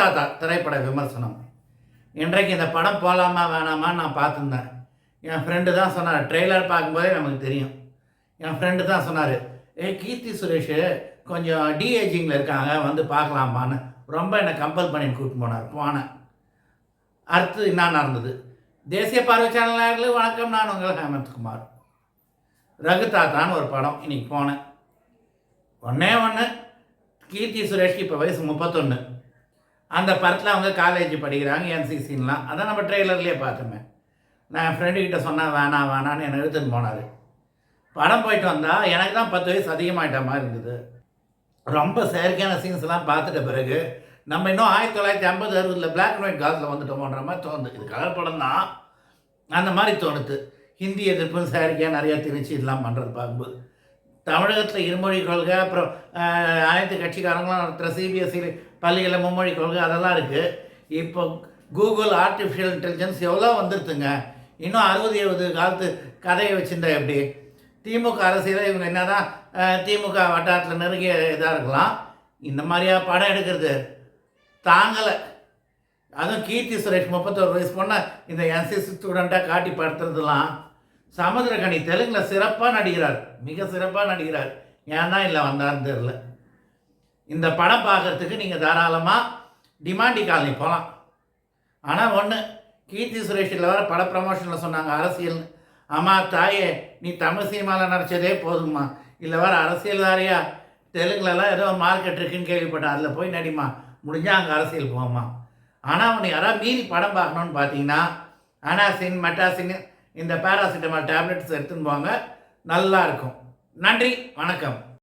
ரகுதாத்தா திரைப்பட விமர்சனம். இன்றைக்கு இந்த படம் போகலாமா வேணாமான்னு நான் பார்த்துருந்தேன். என் ஃப்ரெண்டு தான் சொன்னார். ட்ரெய்லர் பார்க்கும்போதே நமக்கு தெரியும். என் ஃப்ரெண்டு தான் சொன்னார் ஏ கீர்த்தி சுரேஷ் கொஞ்சம் டிஏஜிங்கில் இருக்காங்க வந்து பார்க்கலாமான்னு. ரொம்ப என்னை கம்பல் பண்ணி கூப்பிட்டு போனார். போனேன். அடுத்து என்ன நடந்தது? தேசிய பார்வை சேனல் நேயர்களே வணக்கம். நான் உங்கள் ஹேமந்த்குமார். ரகுதாத்தான்னு ஒரு படம் இன்றைக்கி போனேன். ஒன்றே ஒன்று கீர்த்தி சுரேஷ்க்கு இப்போ வயசு முப்பத்தொன்று அந்த படத்தில் அவங்க காலேஜ் படிக்கிறாங்க என்சிசின்லாம் அதான் நம்ம ட்ரெய்லர்லேயே பார்த்தோமே. நான் என் ஃப்ரெண்டுக்கிட்ட சொன்னேன் வேணாம் வேணான்னு என்னை எழுத்துன்னு போனார். படம் போயிட்டு வந்தால் எனக்கு தான் பத்து வயசு அதிகமாகிட்ட மாதிரி இருந்தது. ரொம்ப செயற்கையான சீன்ஸ்லாம் பார்த்துட்ட பிறகு நம்ம இன்னும் ஆயிரத்தி தொள்ளாயிரத்தி ஐம்பது அறுபதில் பிளாக் அண்ட் ஒயிட் காலத்தில் வந்துட்டோமோன்ற மாதிரி தோணுது. இது கலர் படம் தான். அந்த மாதிரி தோணுது. ஹிந்தி எதிர்ப்பு செயற்கையாக நிறையா திணிச்சு இதெல்லாம் பண்ணுறது பார்க்கும்போது. தமிழகத்தில் இருமொழி கொள்கை அப்புறம் அனைத்து கட்சிக்காரங்களும் நடத்துகிற சிபிஎஸ்சி பள்ளிகளில் மும்மொழி கொள்கை அதெல்லாம் இருக்குது இப்போ கூகுள் ஆர்டிஃபிஷியல் இன்டெலிஜென்ஸ் எவ்வளோ வந்துருத்துங்க இன்னும் அறுபது எழுபது காலத்து கதையை வச்சுருந்தா எப்படி? திமுக அரசியல் இவங்க என்ன தான் திமுக வட்டாரத்தில் நெருங்கிய இதாக இருக்கலாம். இந்த மாதிரியா படம் எடுக்கிறது? தாங்கலை. அதுவும் கீர்த்தி சுரேஷ் முப்பத்தோரு வயசு பொண்ணை இந்த என்சிசி ஸ்டூடெண்ட்டாக காட்டி படுத்துறதுலாம். சமுதிரகனி தெலுங்கில் சிறப்பாக நடிக்கிறார். மிக சிறப்பாக நடிக்கிறார். ஏன் தான் இல்லை வந்தார்னு தெரில இந்த படம் பார்க்கறதுக்கு நீங்கள் தாராளமாக டிமாண்டி காலனி போகலாம் ஆனால் ஒன்று கீர்த்தி சுரேஷில் வர பட ப்ரமோஷனில் சொன்னாங்க அரசியல்னு அம்மா தாயே நீ தமிழ் சினிமாவில் நடிச்சதே போதும்மா. இல்லை வர அரசியல்தாரியா தெலுங்குலலாம் ஏதோ மார்க்கெட் இருக்குன்னு கேள்விப்பட்டேன் அதில் போய் நடிமா முடிஞ்சால் அங்கே அரசியல் போமா ஆனால் அவனை யாராவது மீறி படம் பார்க்கணுன்னு பார்த்தீங்கன்னா அனாசின் மெட்டாசின் இந்த பேராசிட்டமால் டேப்லெட்ஸ் எடுத்துன்னு போங்க. நல்லா இருக்கும் நன்றி வணக்கம்.